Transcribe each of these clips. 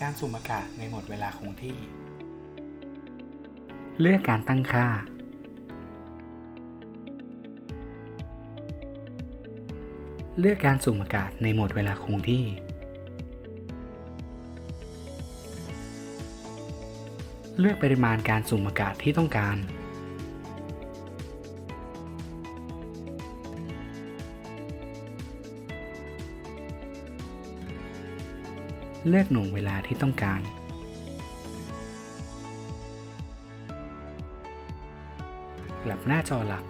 การสุ่มอากาศในโหมดเวลาคงที่ เลือกการตั้งค่า เลือกการสุ่มอากาศในโหมดเวลาคงที่ เลือกปริมาณการสุ่มอากาศที่ต้องการ เลือกหน่วงเวลาที่ต้องการ กลับหน้าจอหลัก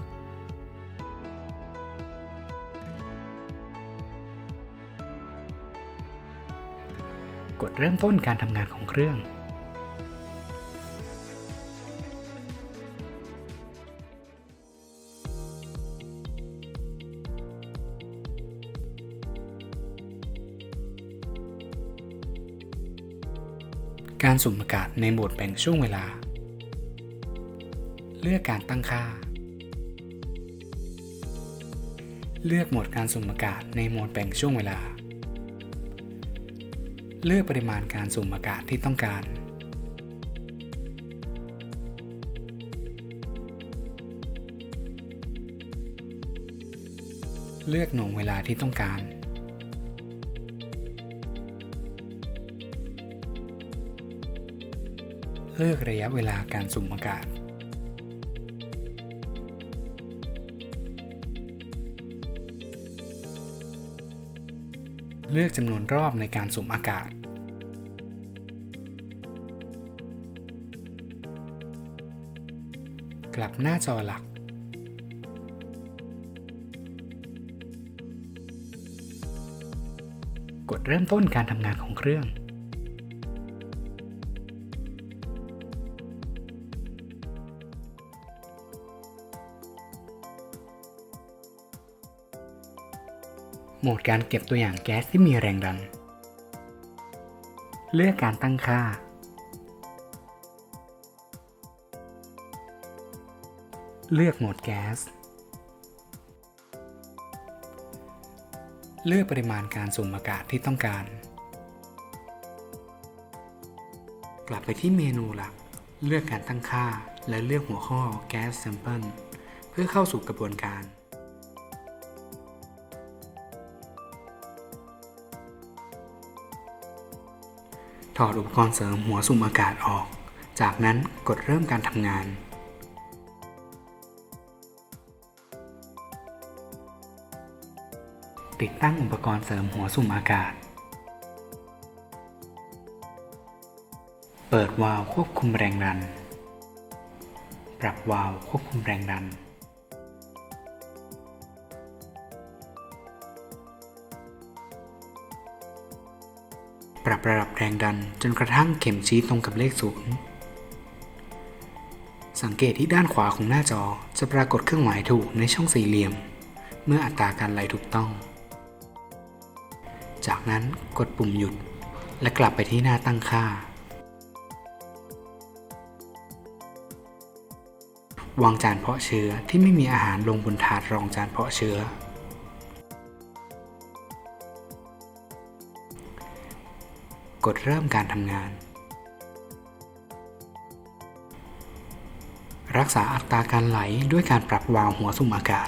กดเริ่มต้นการทำงานของเครื่อง การสุ่มอากาศในโหมดแบ่งช่วงเวลา เลือกการตั้งค่า เลือกโหมดการสุ่มอากาศในโหมดแบ่งช่วงเวลา เลือกปริมาณการสุ่มอากาศที่ต้องการ เลือกหน่วงเวลาที่ต้องการ เลือกระยะเวลาการสุ่มอากาศ เลือกจำนวนรอบในการสุ่มอากาศ กลับหน้าจอหลัก กดเริ่มต้นการทำงานของเครื่อง โหมดการเก็บตัวอย่างแก๊สที่มีแรงดัน เลือกการตั้งค่า เลือกโหมดแก๊ส เลือกปริมาณการสุ่มอากาศที่ต้องการ กลับไปที่เมนูหลัก เลือกการตั้งค่า และเลือกหัวข้อ Gas Sample เพื่อเข้าสู่กระบวนการ ถอดอุปกรณ์เสริมหัวสุ่มอากาศออก จากนั้นกดเริ่มการทำงาน ติดตั้งอุปกรณ์เสริมหัวสุ่มอากาศ เปิดวาล์วควบคุมแรงดัน ปรับวาล์วควบคุมแรงดัน ปรับระดับแรงดันจนกระทั่งเข็มชี้ตรงกับเลขศูนย์สังเกตที่ด้านขวาของหน้าจอจะปรากฏเครื่องหมายถูกในช่องสี่เหลี่ยม เมื่ออัตราการไหลถูกต้อง จากนั้นกดปุ่มหยุดและกลับไปที่หน้าตั้งค่า วางจานเพาะเชื้อที่ไม่มีอาหารลงบนถาดรองจานเพาะเชื้อ ดเริ่มการทำงาน รักษาอัตราการไหลด้วยการปรับวาล์วหัวสุ่มอากาศ